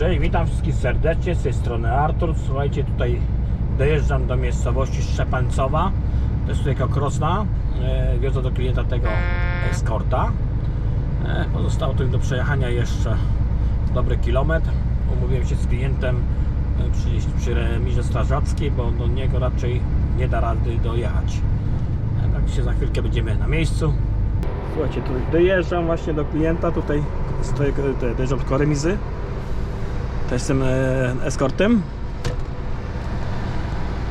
Cześć, witam wszystkich serdecznie, z tej strony Artur. Słuchajcie, tutaj dojeżdżam do miejscowości Szczepańcowa. To jest tutaj Krosna. E, do klienta tego eskorta. E, pozostało tu do przejechania jeszcze dobry kilometr. Umówiłem się z klientem e, przy, przy remizie strażackiej, bo do niego raczej nie da rady dojechać. E, tak się za chwilkę będziemy na miejscu. Słuchajcie, tu dojeżdżam właśnie do klienta, tutaj te- dojeżdżam tylko remizy. To jestem e, eskortem.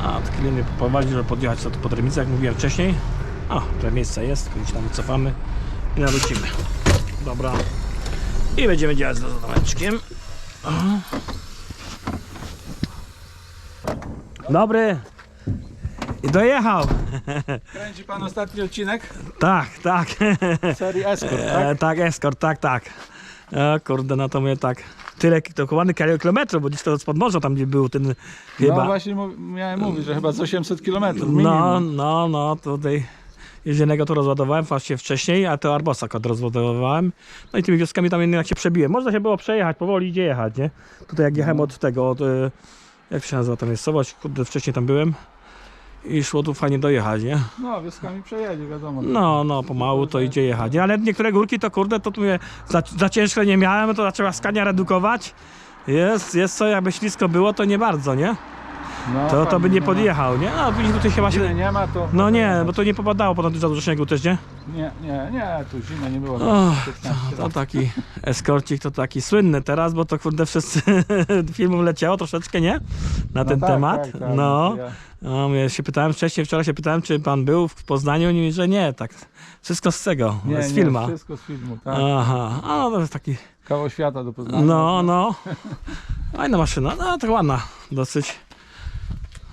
A od klient mnie poprowadzi, żeby podjechać to pod remizę, jak mówiłem wcześniej. O, to miejsce jest, gdzieś tam wycofamy i nawrócimy. Dobra. I będziemy działać z domeczkiem. Dobry. I dojechał. Kręci pan ostatni odcinek Tak, tak. serii Escort, E, tak? tak, eskort, tak, tak. E, kurde, no to mnie tak. Tyle to ładny kilometrów, bo gdzieś to spod morza tam gdzie był ten chyba. No właśnie miałem mówić, że chyba z 800 km No, no, no, tutaj jeździenego tu rozładowałem właśnie wcześniej, a to Arbosa kod rozładowałem. No i tymi wioskami tam jednak się przebiłem. Można się było przejechać, powoli idzie jechać, nie? Tutaj jak jechałem od tego, od, e, jak się nazywa ta miejscowość, kurde, wcześniej tam byłem i szło tu fajnie dojechać, nie? No, wioskami przejedzie, wiadomo. No, no, pomału to idzie jechać. nie? Ale niektóre górki to kurde, to tu mnie za, za ciężko nie miałem, to zaczęła skania redukować. Jest, jest co, jakby ślisko było, to nie bardzo, nie? No, To, to by nie podjechał, nie? No, później tutaj się... nie ma, to... No nie, bo to nie popadało potem za dużo śniegu też, nie? Nie, nie, nie, tu zimę nie było. O, 15 To lat. taki eskorcik, to taki słynny teraz, bo to kurde wszyscy filmów leciało troszeczkę, nie? Na ten tak, temat. tak, tak, no. ja- no, ja się pytałem wcześniej, wczoraj się pytałem, czy pan był w Poznaniu, nie że nie, tak. Wszystko z tego, Nie, z nie, filma. wszystko z filmu, tak. Aha, a no to jest taki, Kawał świata do Poznania. no, no. Fajna maszyna, no tak ładna, dosyć.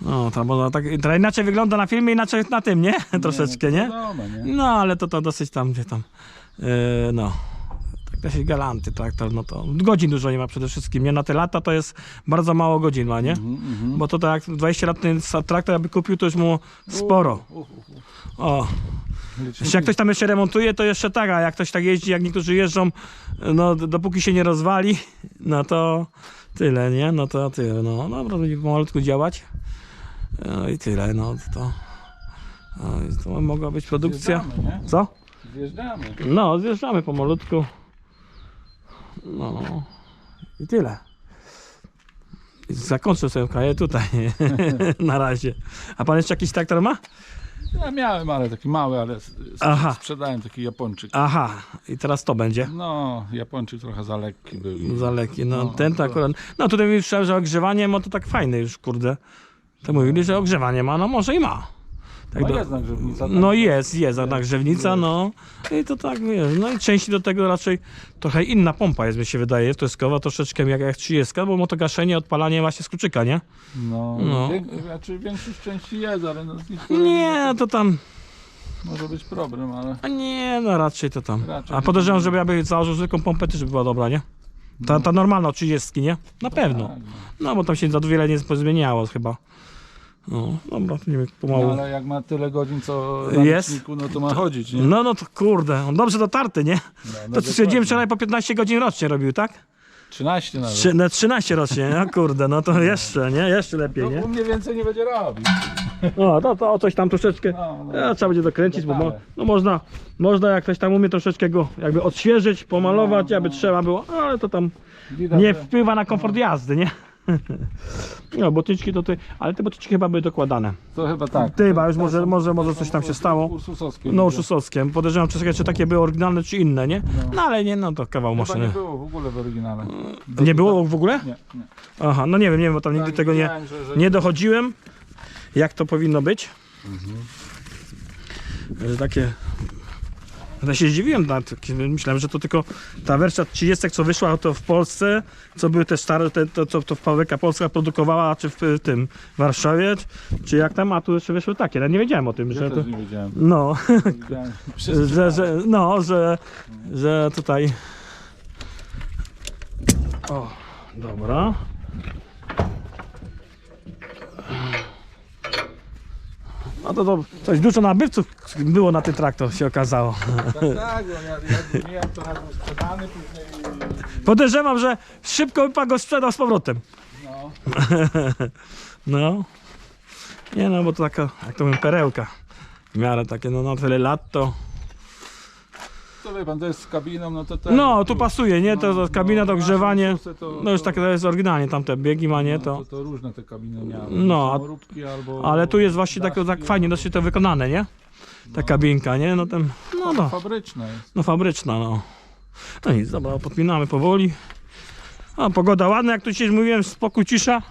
No, to można tak, inaczej wygląda na filmie, inaczej na tym, nie? Troszeczkę, no, nie? to wiadomo, nie? No, ale to, to dosyć tam, gdzie tam, yy, no. Tak dosyć galanty traktor, no to godzin dużo nie ma przede wszystkim, nie? Na te lata to jest bardzo mało godzin ma, nie? Mhm, mhm. Bo to tak jak 20 lat ten traktor jakby kupił, to już mu sporo. Uh, uh, uh. O, jeszcze jak ktoś tam jeszcze remontuje, to jeszcze tak, a jak ktoś tak jeździ, jak niektórzy jeżdżą, no dopóki się nie rozwali, no to tyle, nie? No to tyle, no. Dobra, będzie pomalutku działać. No i tyle, no to... No, to mogła być produkcja. Zjeżdżamy, nie? Co? Zjeżdżamy. No, zjeżdżamy pomalutku. No i tyle. Zakończę sobie kaję tutaj na razie. A pan jeszcze jakiś traktor ma? Ja miałem, ale taki mały, ale Aha. sprzedałem taki Japończyk. Aha, i teraz to będzie. No, Japończyk trochę za lekki był. Za lekki. No, No, ten to akurat. No tutaj mi słyszałem, że ogrzewanie ma to tak fajne już, kurde. To mówili, że ogrzewanie ma, no może i ma. Tak No do- jest nagrzewnica. tak. No jest, jest, nagrzewnica, no. I to tak, wiesz, no i części do tego raczej trochę inna pompa jest, mi się wydaje, to jest kowa troszeczkę jak, jak 30, bo ma to gaszenie, odpalanie właśnie z kluczyka, nie? No, No. Wiek, znaczy większość części jest, ale no Nie, to tam, może być problem, ale a nie, no raczej to tam. Raczej A podejrzewam, żeby aby założył zwykłą pompę, też by była dobra, nie? Ta, ta normalna 30, nie? Na pewno. tak, no. No, bo tam się za wiele nie zmieniało chyba. No, dobra, to nie wiem, no, pomału. ale jak ma tyle godzin co na Jest. liczniku, no to ma chodzić, nie? No, no to kurde, on dobrze dotarty, nie? No, To dokładnie. stwierdziłem wczoraj po 15 godzin rocznie robił, tak? 13 nawet. Trzy, no 13 rocznie, no kurde, no to jeszcze, nie? Jeszcze lepiej, No, nie? u mnie więcej nie będzie robić. No, to, to o coś tam troszeczkę No, no. ja, trzeba będzie dokręcić, bo mo, Detale. no można, można jak ktoś tam umie troszeczkę go jakby odświeżyć, pomalować, No, jakby no. trzeba było, no, ale to tam Widać, nie że- wpływa na komfort jazdy, nie? No, botyczki to ty, ale te botyczki chyba były dokładane. To chyba tak. Ty, chyba już może, może, może coś tam się stało. Ursusowskie. No, widzę. szusowskie. Podejrzewam, czy, czy takie były oryginalne, czy inne, nie? No. No ale nie, no to kawał Chyba maszyny. nie było w ogóle w oryginale. Nie było w ogóle? Nie, nie. Aha, no nie wiem, nie wiem, bo tam nigdy Tak, tego nie, widziałem, że- że- nie dochodziłem, jak to powinno być. Mhm. Że takie... Ja się zdziwiłem, myślałem, że to tylko ta wersja 30, co wyszła to w Polsce, co były te stare, te, to, co to w Polska produkowała, czy w y, tym Warszawie, czy, jak tam, a tu jeszcze wyszły takie, ja nie wiedziałem o tym, Ja że to... nie wiedziałem. No, że, że, no, że, że tutaj... O, dobra. No to, to coś dużo nabywców było na ten traktor się okazało. Tak, tak, bo ja, ja miałem to sprzedany, później Podejrzewam, że szybko by pan go sprzedał z powrotem. No. No. Nie no, bo to taka, jak to mówię, perełka. W miarę takie, no na tyle lat to... To wie pan, to jest z kabiną, no to tak. No, tu pasuje, nie? To, to kabina do grzewania. nasze to- No już takie to jest oryginalnie, tamte biegi ma, nie? no, To... to, to różne te kabiny miały. No, a- Samoróbki albo Ale tu jest właśnie tak, tak fajnie, dosyć to wykonane, nie? Ta kabinka, nie? No ten, no no, Fabryczne jest. no fabryczna, no. No nic, dobra, podpinamy powoli. A pogoda ładna, jak tu dzisiaj mówiłem, spokój, cisza.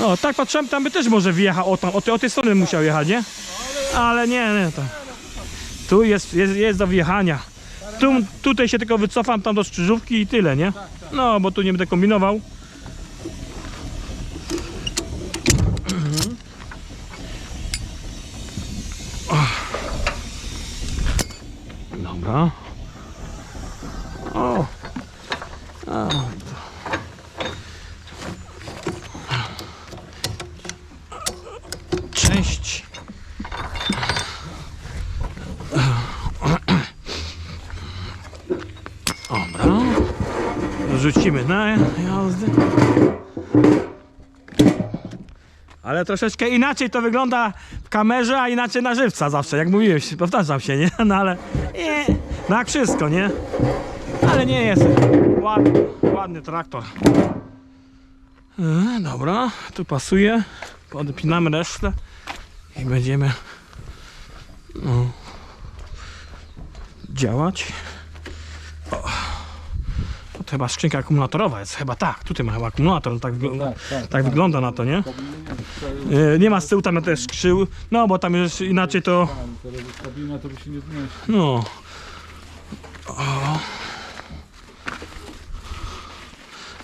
No, tak patrzyłem, tam by też może wjechał, o, tam, o, tej, o tej strony musiał jechać, nie? Ale nie, nie, to. Tu jest, jest, jest do wjechania. Tu, tutaj się tylko wycofam tam do skrzyżówki i tyle, nie? No, bo tu nie będę kombinował. Dobra. O. A, to. Cześć. Dobra. Rzucimy na jazdę. Ale troszeczkę inaczej to wygląda w kamerze, a inaczej na żywca zawsze, jak mówiłem, powtarzam się, nie? No ale nie, no wszystko, nie? Ale nie jest ładny, ładny traktor. E, dobra, tu pasuje. Podpinamy resztę i będziemy no, działać. Chyba skrzynka akumulatorowa jest, chyba tak. Tutaj ma chyba akumulator, no tak, Tak, tak. tak wygląda na to, nie? Kabiny nie. E, ma z tyłu tam też skrzył, no bo tam już inaczej to, kabina to by się nie zmieści. no. O.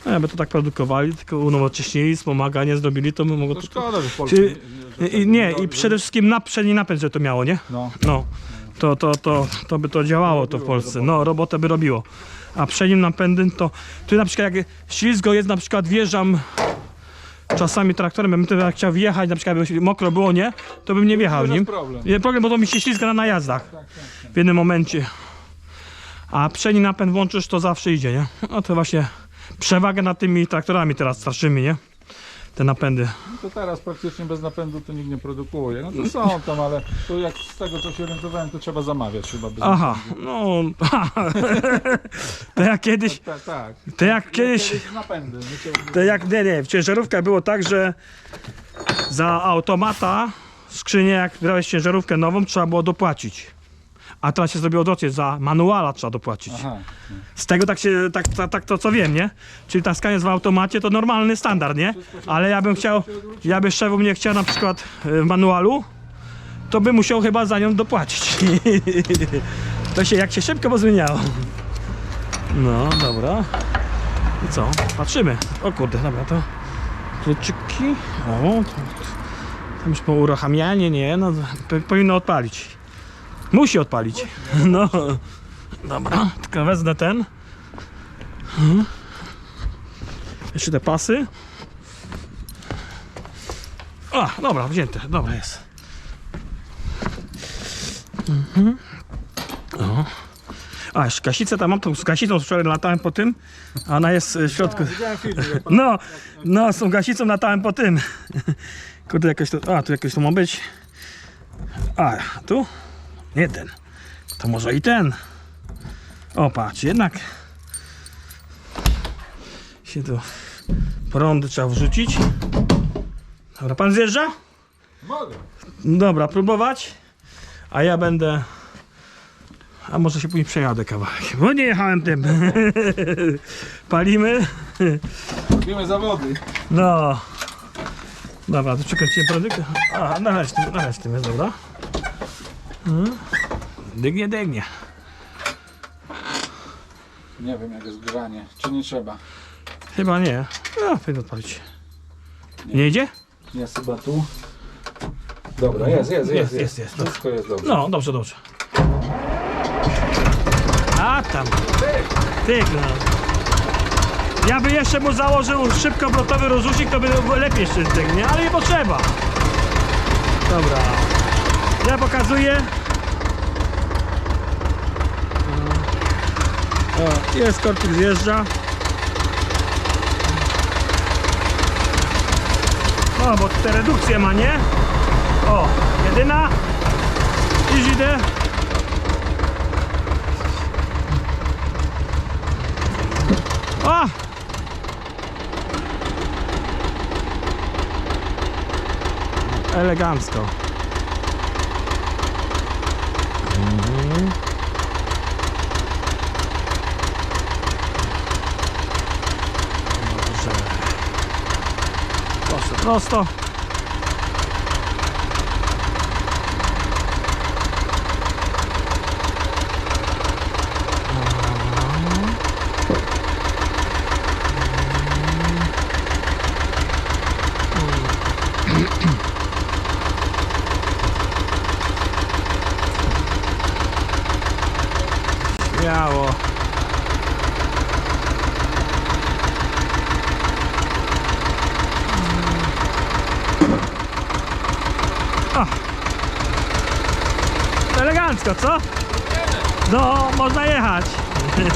No, jakby to tak produkowali, tylko unowocześnili, wspomaganie zrobili, to my mogło To to... szkoda, że w Polsce tak nie, i przede wszystkim na przedni napęd, że to miało, nie? No, No, to, to, to, to by to działało to w Polsce. No, robotę by robiło. A przednim napędem to, tu na przykład jak ślizgo jest, na przykład wjeżdżam czasami traktorem, bym teraz chciał wjechać, na przykład jakby mokro było, nie? To bym nie wjechał nim. jest problem. Nie, problem, bo to mi się ślizga na najazdach Tak, tak, w jednym momencie. A przedni napęd włączysz, to zawsze idzie, nie? No to właśnie przewagę nad tymi traktorami teraz starszymi, nie? Te napędy. No to teraz praktycznie bez napędu to nikt nie produkuje. No to są tam, ale to jak z tego co się orientowałem, to trzeba zamawiać chyba bez Aha, no. to jak kiedyś. Tak, tak. To jak kiedyś. trzeba- To jak nie, nie, w ciężarówkach było tak, że za automata skrzynię, jak brałeś ciężarówkę nową, trzeba było dopłacić. A teraz się zrobiło odwrotnie, za manuala trzeba dopłacić. Aha. Z tego tak się, tak, tak, tak to co wiem, nie? Czyli taskanie w automacie to normalny standard, nie? Ale ja bym chciał, ja by szefów nie chciał na przykład e, w manualu, to by musiał chyba za nią dopłacić. To się, jak się szybko pozmieniało. No, dobra. I co? Patrzymy. O kurde, dobra, to kluczyki. O, to, tam już po uruchamianie, nie, no powinno odpalić. Musi odpalić. No. Dobra, tylko wezmę ten. Mhm. Jeszcze te pasy. A, dobra, wzięte. Dobra jest. Mhm. O. A, jeszcze gasicę tam mam, tą z gasicą wczoraj latałem po tym, a ona jest e, w środku. Pan No, no, z tą gasicą latałem po tym. Kurde, jakoś to, a, tu jakoś to ma być. A, tu? Nie ten. To może i ten. O, patrz, jednak się tu prądy trzeba wrzucić. Dobra, pan zjeżdża? Mogę. Dobra, próbować. A ja będę. A może się później przejadę kawałek. Bo nie jechałem tym. Palimy. Robimy zawody. No. Dobra, to przekręciłem prądek. A, nalać tym, nalać tym jest, dobra. Mhm. Dygnie, dygnie. Nie wiem jak jest grzanie. Czy nie trzeba? Chyba nie. No, powinno odpalić. Nie idzie? Jest chyba tu. Dobra, jest, jest, Jest, jest. jest, jest. Wszystko jest dobrze. No, dobrze, dobrze. A tam. Tyk, no. Ja by jeszcze mu założył szybkobrotowy rozrusznik, to by lepiej jeszcze nie? Ale nie potrzeba. Dobra. Ja pokazuję. O, jest korpik zjeżdża. O, bo te redukcje ma, nie? O, jedyna. I idę. O! Elegancko. Mhm. Dobrze. Prosto, prosto.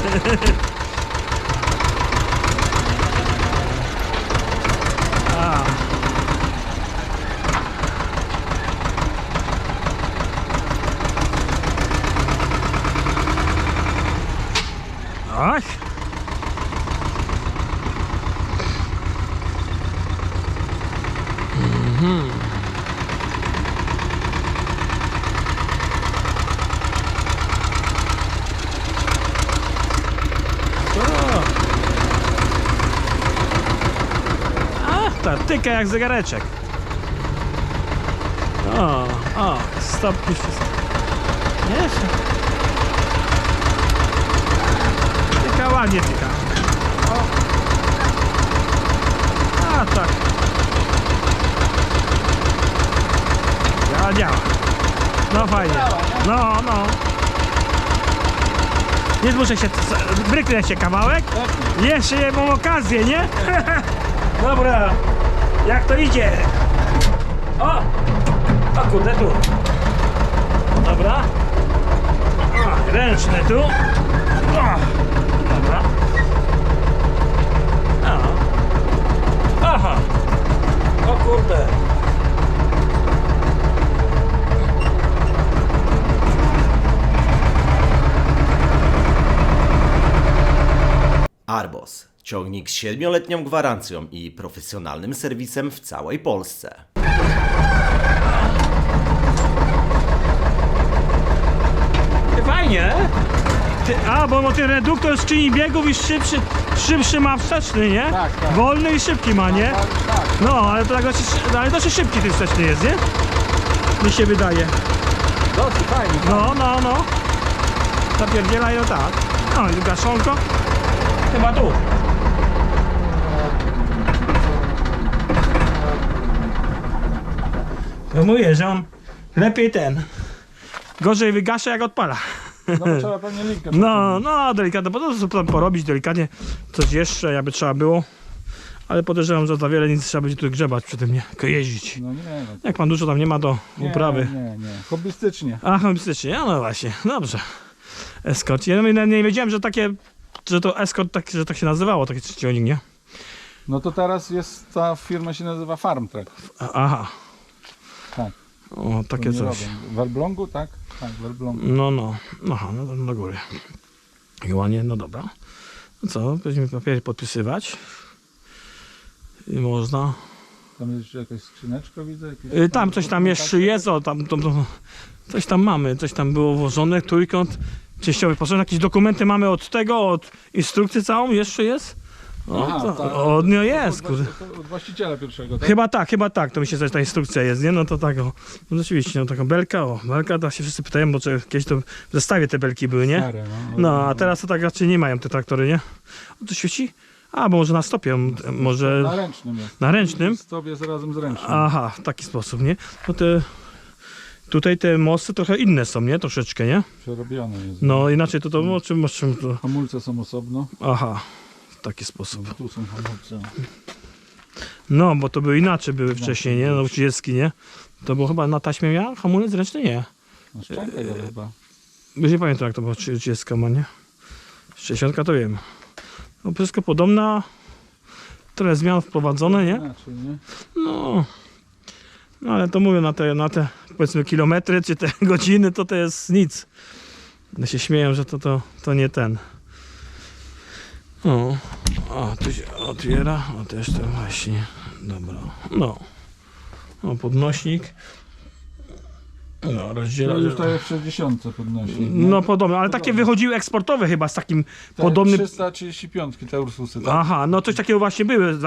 yeah tyka jak zegareczek. O, o, stop mi wszystko. Nie? Tyka ładnie tyka. O. A tak. Działa, działa. No fajnie. No, no. Nie muszę się, bryknę się kawałek. Jeszcze mam okazję, nie? Dobra, jak to idzie? O! O kurde, tu. Dobra. O, ręczny tu. O, dobra. O. Aha. O kurde. Arbos. Ciągnik z 7-letnią gwarancją i profesjonalnym serwisem w całej Polsce. Fajnie. Ty, a, bo no ten reduktor skrzyni biegów i szybszy, szybszy ma wsteczny, nie? Tak, tak. Wolny i szybki ma, nie? Tak, tak. No, ale to tak dosyć, ale dosyć szybki ten wsteczny jest, nie? Mi się wydaje. Dosyć fajnie. No, no, no. Zapierdzielają tak. No i gaszonko. Chyba tu. To mówię, że on lepiej ten. Gorzej wygasza jak odpala. No bo trzeba pewnie linkę. No, no, delikatnie, po to co porobić delikatnie coś jeszcze, jakby trzeba było. Ale podejrzewam, że za wiele nic trzeba będzie tu grzebać przy tym, nie? Jeździć. No nie, no. Jak pan dużo tam nie ma do Nie, uprawy. Nie, nie. Hobbystycznie. A, hobbystycznie, no, no właśnie, dobrze. Escort. Ja nie, nie wiedziałem, że takie, że to Escort, tak, że tak się nazywało, taki ciągnik, nie? No to teraz jest, ta firma się nazywa Farm Track. Aha. Tak. O, takie coś. robią. W Elblągu, tak? Tak, w Elblągu. No, no. Aha, no do góry. I ładnie, no dobra. No co, będziemy papiery podpisywać. I można. Tam jest jeszcze jakaś skrzyneczka, widzę? Jakieś Y, Tam coś tam jeszcze jest, o, tam, to, to, coś tam mamy, coś tam było włożone, trójkąt, częściowy poszerzony, jakieś dokumenty mamy od tego, od instrukcji całą, jeszcze jest? O, Aha, to, tak. o, no jest, Od, kurde. właści- od właściciela pierwszego, tak? Chyba tak, chyba tak, to mi się zdaje, ta instrukcja jest, nie? No to tak, o. No rzeczywiście, no taką belka, o, belka, to się wszyscy pytają, bo czy kiedyś to w zestawie te belki były, nie? Stare, no. No, a teraz to tak raczej nie mają te traktory, nie? O, to świeci? A, bo może na stopie, m- może Na ręcznym jest. na ręcznym? Stop jest razem z ręcznym. Aha, w taki sposób, nie? No te, tutaj te mosty trochę inne są, nie? Troszeczkę, nie? Przerobione jest. No inaczej to to, o czym, o czym to... Hamulce są osobno. Aha, taki sposób. Tu są hamulce. No, bo to były inaczej były wcześniej, nie? No, 30, nie? To było chyba na taśmie miała hamulec ręczny? Nie. Go chyba. Już nie pamiętam jak to było 30 ma, nie? 60 to wiem. No wszystko podobna. Trochę zmian wprowadzone, nie? Inaczej, nie? No. No ale to mówię, na te, na te powiedzmy kilometry czy te godziny to to jest nic. No się śmieją, że to, to, to nie ten. O, a tu się otwiera, a też to właśnie. Dobra, no. O, podnośnik. No, rozdziela. To już jest w 60 podnosi. No podobno, ale takie wychodziły eksportowe chyba z takim tak, podobnym. 335 te Ursusy. Tak? Aha, no coś takiego właśnie były.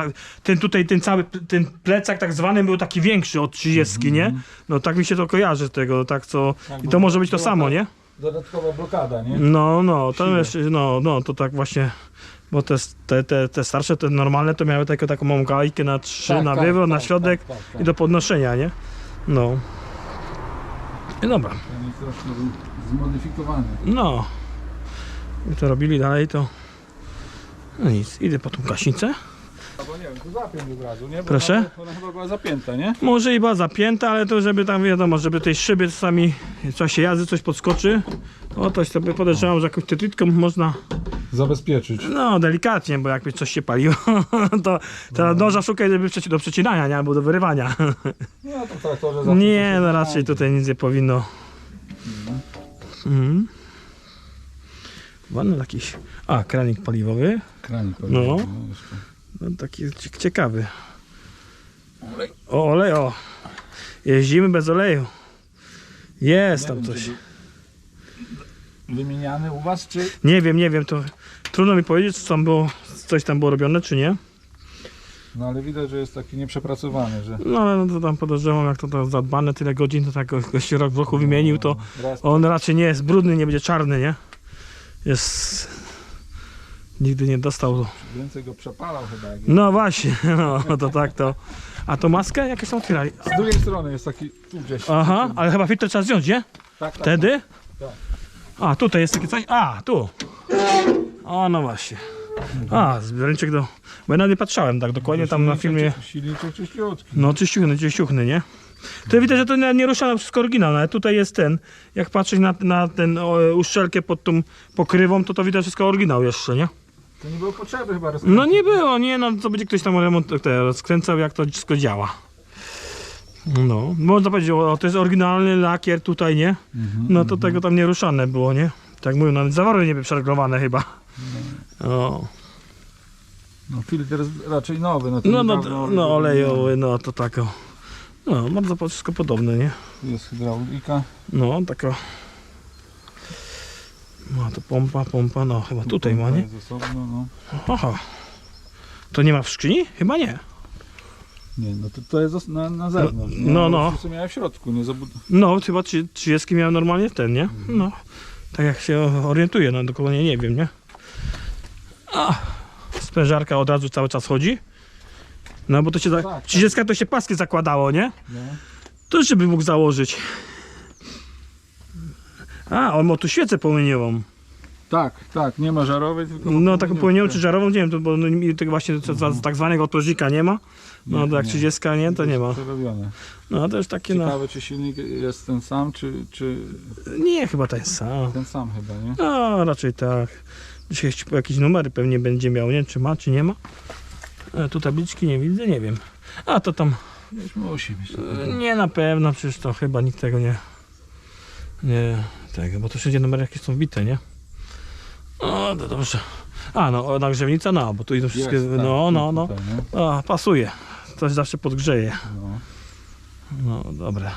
Ten tutaj, ten cały, ten plecak tak zwany był taki większy od 30, nie? No tak mi się to kojarzy z tego, tak co... Tak, I to może być to samo, nie? Dodatkowa blokada, nie? No, no, to Siwe. jeszcze, no, no, to tak właśnie... Bo te, te, te, te starsze, te normalne to miały taką, taką małą gałkę na trzy, Tak, na tak, wywrót, na tak, środek tak, tak, tak. i do podnoszenia, nie? No. I dobra, Ten jest troszkę z- zmodyfikowany. no. I to robili dalej, to... No nic, idę po tą kaśnicę. Albo nie wiem, tu zapiąć od razu, nie? Bo Proszę? Ona, ona chyba była zapięta, nie? Może i była zapięta, ale to żeby tam wiadomo, żeby tej szyby czasami w czasie jazdy coś podskoczy. O, to sobie podejrzewam, że jakąś tetrytką można, Zabezpieczyć. no delikatnie, bo jakby coś się paliło, to teraz noża szukaj żeby przeci- do przecinania, nie? Albo do wyrywania. No to w traktorze zawsze Nie, no raczej tutaj nic nie powinno. Mhm. Ładny jakiś, a kranik paliwowy, Kranik No. no. jeszcze. no taki cie- ciekawy. O, olej, o. Jeździmy bez oleju. Jest Nie tam wiem, coś. Wymieniany u was, czy... Nie wiem, nie wiem, to trudno mi powiedzieć, co tam było, coś tam było robione, czy nie. No ale widać, że jest taki nieprzepracowany, że... No ale no to tam podejrzewam, jak to, to zadbane tyle godzin, to tak go- gości rok w roku wymienił, to Raz on raczej nie jest brudny, nie będzie czarny, nie? Jest... Nigdy nie dostał. więcej go przepalał chyba. Jak No właśnie, no to tak to. A to maskę jakieś tam otwierali. Z drugiej strony jest taki tu gdzieś. Aha, ale chyba filtr trzeba zdjąć, nie? Tak, tak. Wtedy? Tak. A, tutaj jest takie coś. A, tu. O, no właśnie. A, zbiorniczek do... Bo ja nawet nie patrzałem tak dokładnie tam na filmie. Czyściutki. No, czyściuchny, czyściuchny, nie? To widać, że to nie, nie ruszano wszystko oryginał, ale tutaj jest ten, jak patrzeć na, na ten o, uszczelkę pod tą pokrywą, to to widać wszystko oryginał jeszcze, nie? To nie było potrzeby chyba No nie było, nie, no to będzie ktoś tam remont te, rozkręcał, jak to wszystko działa. No, można powiedzieć, o, to jest oryginalny lakier tutaj, nie? No to tego tam nie ruszane było, nie? Tak mówią, nawet zawory nie były przeregulowane chyba. O. No filtr raczej nowy. No, No, no, no oryginalny. olejowy, no to tak o. No, bardzo wszystko podobne, nie? Tu Jest hydraulika. No, taka. No, to pompa, pompa, no chyba tutaj ma, nie? Jest osobno, no. Aha. To nie ma w skrzyni? Chyba nie. Nie, no to, to jest os- na, na zewnątrz. no, no. Co miałem w środku, nie zabud... No, chyba trzy- 30 miałem normalnie ten, nie? No. Tak jak się orientuję, no dokładnie nie wiem, nie? A, sprężarka od razu cały czas chodzi. No bo to się, za... Tak, tak. 30 to się paski zakładało, nie? No. To jeszcze by mógł założyć. A, on ma tu świecę płomieniową. Tak, tak, nie ma żarowej, tylko... ma No taką płomieniową czy żarową, nie wiem, to, bo no, tego właśnie co- co- tak zwanego otworzyka nie ma. No Nie, to jak nie. 30 nie, to nie ma. Przerobione. No to już takie no. Ciekawe, czy silnik jest ten sam, czy, czy Nie, chyba to jest sam. ten sam chyba, nie? No, raczej tak. Dzisiaj jakieś numery pewnie będzie miał, nie czy ma, czy nie ma. E, tu tabliczki nie widzę, nie wiem. A to tam, musi być. e, nie na pewno, przecież to chyba nikt tego nie, nie, tego, bo to wszędzie numery jakieś są wbite, nie? O, to dobrze. A, no, nagrzewnica, no, bo tu idą wszystkie, Jest, tak, no, no, no. tutaj, nie? A, pasuje. Coś zawsze podgrzeje. No. No, dobra.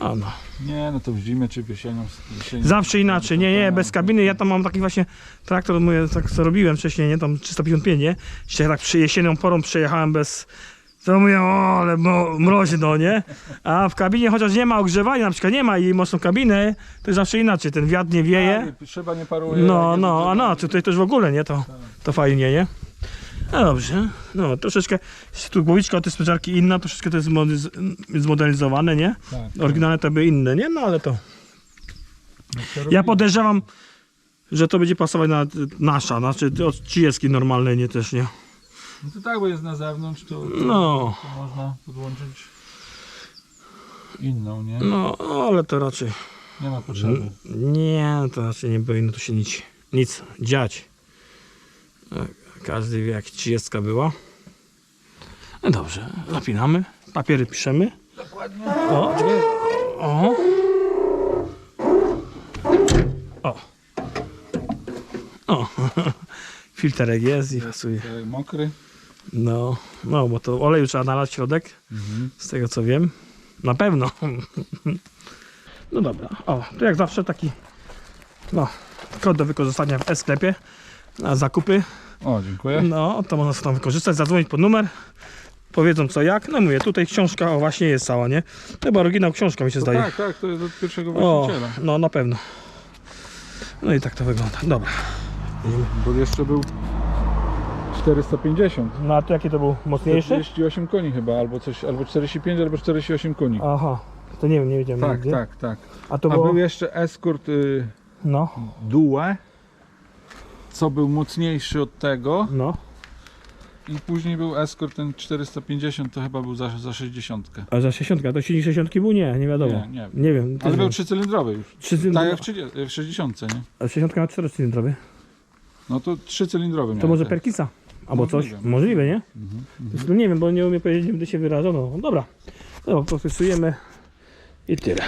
A no. Nie, no to w zimie czy jesienią. jesienią Zawsze inaczej, nie, nie, bez kabiny. Ja tam mam taki właśnie traktor, mówię, tak co robiłem wcześniej, nie, tam 355, nie? Dzisiaj tak przy jesienną porą przejechałem bez... To mówię, o, ale mo- mroźno, nie? A w kabinie chociaż nie ma ogrzewania, na przykład nie ma i mocną kabinę, to jest zawsze inaczej, ten wiatr nie wieje. Tak, Szyba nie paruje. No, jak no, jest a no, tutaj też w ogóle, nie, to, to fajnie, nie? No dobrze, no troszeczkę, tu głowiczka od tej sprężarki inna, troszeczkę to jest zmodernizowane, nie? Tak, tak. Oryginalne to by inne, nie? No ale to... Ja podejrzewam, że to będzie pasować na nasza, znaczy od 30 normalnej nie też, nie? No to tak, bo jest na zewnątrz, to, to, No, to można podłączyć inną, nie? no, ale to raczej, Nie ma potrzeby. nie, to raczej nie powinno to się nic nic dziać. E, Każdy wie jak 30 była. No dobrze, napinamy. Papiery piszemy. Dokładnie. O, o. O. O. Filterek jest i pasuje. Mokry. No, no, bo to oleju trzeba nalać w środek, z tego co wiem. Na pewno. No dobra, o, to jak zawsze taki, no, kod do wykorzystania w e-sklepie na zakupy. O, dziękuję. No, to można sobie tam wykorzystać, zadzwonić pod numer, powiedzą co jak. No mówię, tutaj książka, o właśnie jest cała, nie? Chyba oryginał książka mi się zdaje. tak, tak, to jest od pierwszego O, właściciela. no na pewno. No i tak to wygląda. Dobra. Bo jeszcze był 450. No a to jaki to był mocniejszy? 48 koni chyba, albo coś, albo 45, albo 48 koni. Aha, to nie wiem, nie wiedziałem Tak, nigdy. tak, tak. A to A było, był jeszcze Escort y, no, Due, co był mocniejszy od tego. no. I później był Escort ten 450, to chyba był za, za 60. A za 60, to silnik 60 był? Nie, nie wiadomo. Nie, nie. Nie wiem. Ale był trzycylindrowy już. Trzy Tak jak w, 30, w 60, nie? A 60 ma 4 cylindrowy. No to trzycylindrowy To może. Perkisa. Albo coś. Możliwe. Możliwe, nie? Mhm, Zresztą nie wiem, bo nie umiem powiedzieć, będę się wyrażał. No dobra. No, podpisujemy i tyle.